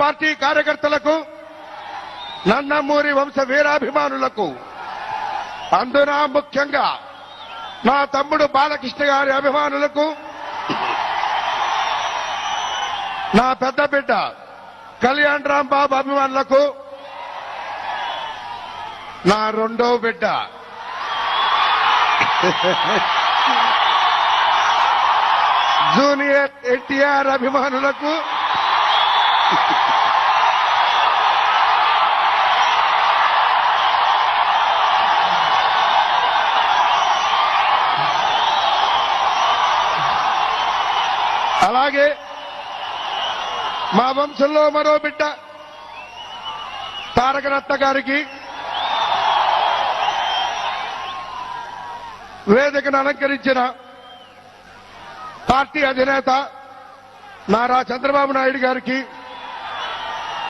Party కార్యకర్తలకు నన్నమూరి వంశ వీరాభిమానులకు అందున ముఖ్యంగా నా తమ్ముడు బాలకృష్ణ గారి అభిమానులకు నా పెద్ద బిడ్డ కళ్యాణ్ రామ్ బాబు అభిమానులకు నా రెండో బిడ్డ. జూనియర్ ఎన్టీఆర్ అభిమానులకు అలాగే మా వంశంలో మరో బిడ్డ తారకరత్న గారికి వేదికను అలంకరించిన పార్టీ అధినేత నారా చంద్రబాబు నాయుడు గారికి